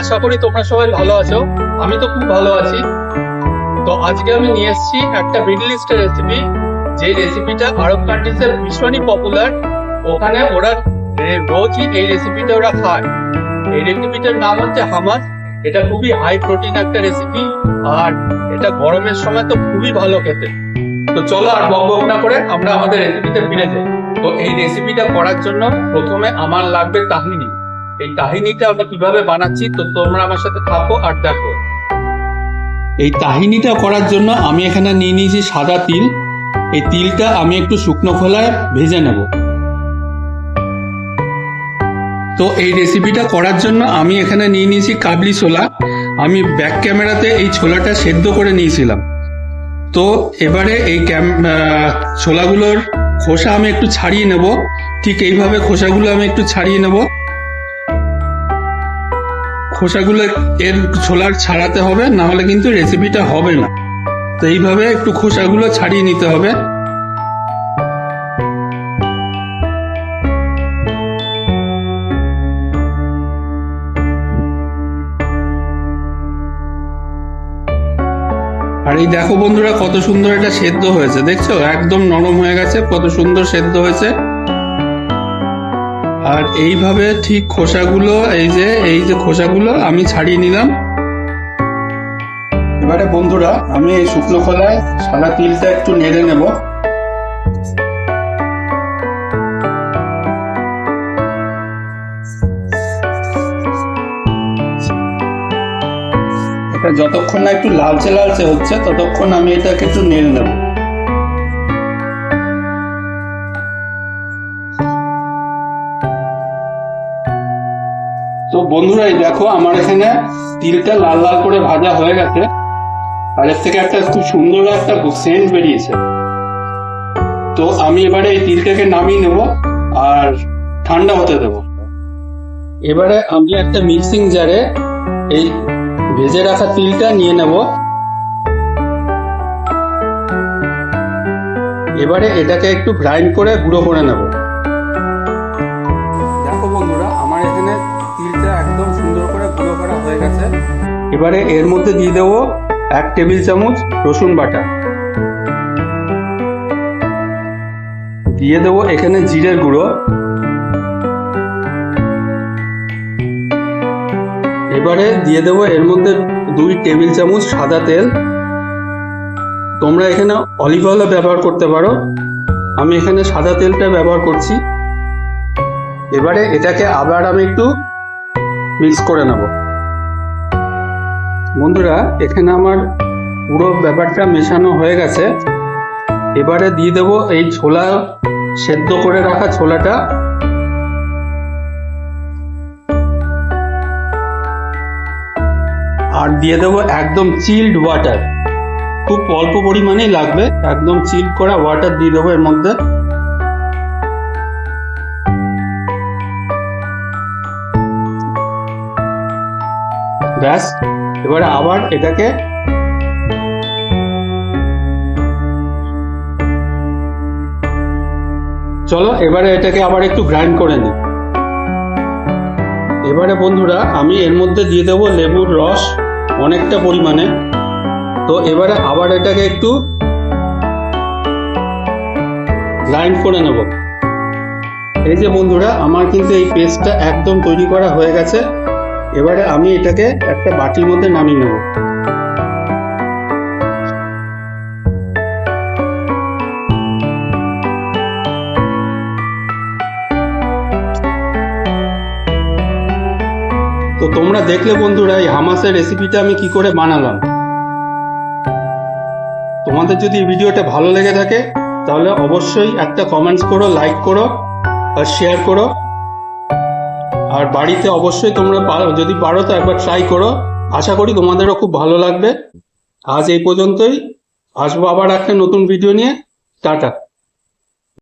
আশা করি তোমরা সবাই ভালো আছো। আমি তো খুব ভালো আছি। তো আজকে আমি নিয়ে এসেছি একটা মিডল ইস্টের রেসিপি যে রেসিপিটা আরব কান্ট্রিজে ভীষণই পপুলার ওখানে ওরা রোজই এই রেসিপিটা ওরা খায়। এই রেসিপিটার নাম হচ্ছে হামাস। এটা খুবই হাই প্রোটিন একটা রেসিপি আর এটা গরমের সময় তো খুবই ভালো খেতে। তো চলো আর বক না করে আমরা আমাদের রেসিপিতে ফিরে যাই। তো এই রেসিপিটা করার জন্য প্রথমে আমার লাগবে কাহিনী। এই কাহিনীটা আমরা কীভাবে বানাচ্ছি, তো তোমরা আমার সাথে থাকো আর দেখো। এই তাহিনিটা করার জন্য আমি এখানে নিয়ে নিয়েছি সাদা তিল। এই তিলটা আমি একটু শুকনো খোলায় ভেজে নেব। তো এই রেসিপিটা করার জন্য আমি এখানে নিয়ে নিয়েছি কাবলি ছোলা। আমি ব্যাক ক্যামেরাতে এই ছোলাটা সেদ্ধ করে নিয়েছিলাম। তো এবারে এই ক্যাম ছোলাগুলোর খোসা আমি একটু ছাড়িয়ে নেব। ঠিক এইভাবে খোসাগুলো আমি একটু ছাড়িয়ে নেব। খোসাগুলো এর ছোলার ছাড়াতে হবে না হলে কিন্তু রেসিপিটা হবে না। তো এইভাবে একটু খোসাগুলো ছাড়িয়ে নিতে হবে। আর এই দেখো বন্ধুরা, কত সুন্দর এটা সেদ্ধ হয়েছে, দেখছ? একদম নরম হয়ে গেছে, কত সুন্দর সেদ্ধ হয়েছে। আর এইভাবে ঠিক খোসাগুলো, এই যে এই যে খোসাগুলো আমি ছাড়িয়ে নিলাম। এবারে বন্ধুরা, আমি এই শুকনো খোলায় সাদা তিলটা একটু নেড়ে নেব। এটা যতক্ষণ না একটু লালচে লালচে হচ্ছে, ততক্ষণ আমি এটাকে একটু নেড়ে নেব। তো বন্ধুরা, এই দেখো আমার এখানে তিলটা লাল লাল করে ভাজা হয়ে গেছে। আর এর থেকে একটা খুব সুন্দর একটা সেন্ট বেরিয়েছে। তো আমি এবারে এই তিলটাকে নামিয়ে নেব আর ঠান্ডা হতে দেব। এবারে আমি একটা মিক্সিং জারে এই ভেজে রাখা তিলটা নিয়ে নেব। এবারে এটাকে একটু গ্রাইন্ড করে গুঁড়ো করে নেব। এবারে এর মধ্যে দিয়ে দেবো এক টেবিল চামচ রসুন বাটা। দিয়ে দেবো এখানে জিরের গুঁড়ো। এবারে দিয়ে দেবো এর মধ্যে দুই টেবিল চামচ সাদা তেল। তোমরা এখানে অলিভ অয়েলও ব্যবহার করতে পারো। আমি এখানে সাদা তেলটা ব্যবহার করছি। এবারে এটাকে আবার আমি একটু মিক্স করে নেব। বন্ধুরা, এখানে আমার পুরো ব্যাপারটা মেশানো হয়ে গেছে। এবারে দিয়ে দেবো এই ছোলা সেদ্ধ করে রাখা ছোলাটা। আর দিয়ে দেবো একদম চিল্ড ওয়াটার খুব অল্প পরিমাণেই লাগবে, একদম চিল্ড করা ওয়াটার দিয়ে দেবো এর মধ্যে। ব্যাস। এবারে আবার এটাকে চলো, এবারে এটাকে আবার একটু গ্রাইন্ড করে নিই। এবারে বন্ধুরা, আমি এর মধ্যে দিয়ে দেবো লেবুর রস অনেকটা পরিমাণে। তো এবারে আবার এটাকে একটু গ্রাইন্ড করে নেব। এই যে বন্ধুরা, আমার কিন্তু এই পেস্টটা একদম তৈরি করা হয়ে গেছে। এবারে আমি এটাকে একটা বাটির মধ্যে নামিয়ে নেব। তো তোমরা দেখলে বন্ধুরা, এই হামাসের রেসিপিটা আমি কি করে বানালাম? তোমাদের যদি ভিডিওটা ভালো লেগে থাকে, তাহলে অবশ্যই একটা কমেন্টস করো লাইক করো, আর শেয়ার করো। আর বাড়িতে অবশ্যই তোমরা যদি পারো তো একবার ট্রাই করো। আশা করি তোমাদেরও খুব ভালো লাগবে। আজ এই পর্যন্তই। আসব আবার একটা নতুন ভিডিও নিয়ে। টাটা।